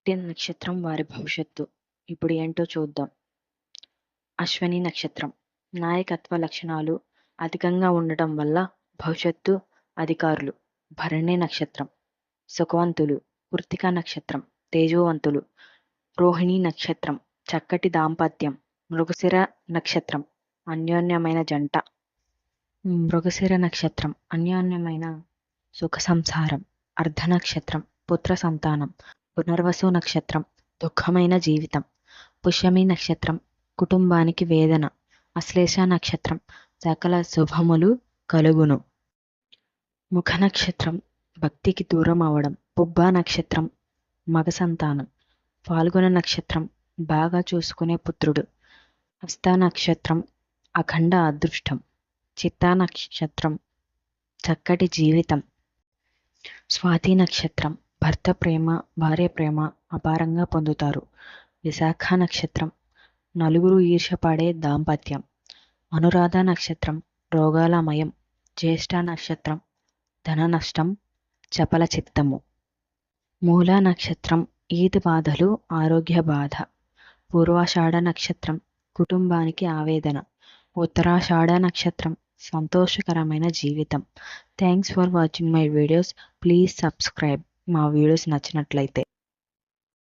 పుట్టిన నక్షత్రం వారి భవిష్యత్తు. ఇప్పుడు ఏంటో చూద్దాం. అశ్వని నక్షత్రం. నాయకత్వ లక్షణాలు అధికంగా ఉండటం వల్ల భవిష్యత్తు అధికారులు. భరణి నక్షత్రం. సుఖవంతులు. కృతికా నక్షత్రం. తేజోవంతులు. రోహిణి నక్షత్రం. చక్కటి దాంపత్యం. మృగశిర నక్షత్రం. అన్యోన్యమైన జంట. మృగశిర నక్షత్రం. అన్యోన్యమైన సుఖ సంసారం. అర్ధ నక్షత్రం. పుత్ర సంతానం. పునర్వసు నక్షత్రం దుఃఖమైన జీవితం పుష్యమి నక్షత్రం కుటుంబానికి వేదన అశ్లేష నక్షత్రం సకల శుభములు కలుగును. ముఖ నక్షత్రం భక్తికి దూరం అవడం పుబ్బ నక్షత్రం మగ సంతానం పాల్గొన నక్షత్రం బాగా చూసుకునే పుత్రుడు హస్త నక్షత్రం అఖండ అదృష్టం చిత్తా నక్షత్రం చక్కటి జీవితం. స్వాతి నక్షత్రం భర్త ప్రేమ భార్య ప్రేమ అపారంగా పొందుతారు. విశాఖ నక్షత్రం. నలుగురు ఈర్షపడే దాంపత్యం. అనురాధ నక్షత్రం. రోగాలమయం జ్యేష్ఠ నక్షత్రం. ధన నష్టం. చపల చిత్తము. మూల నక్షత్రం. ఈద్ బాధలు ఆరోగ్య బాధ. పూర్వాషాఢ నక్షత్రం. కుటుంబానికి ఆవేదన. ఉత్తరాషాఢ నక్షత్రం. సంతోషకరమైన జీవితం. Thanks for watching my videos please subscribe మా వీడియోస్ నచ్చినట్లయితే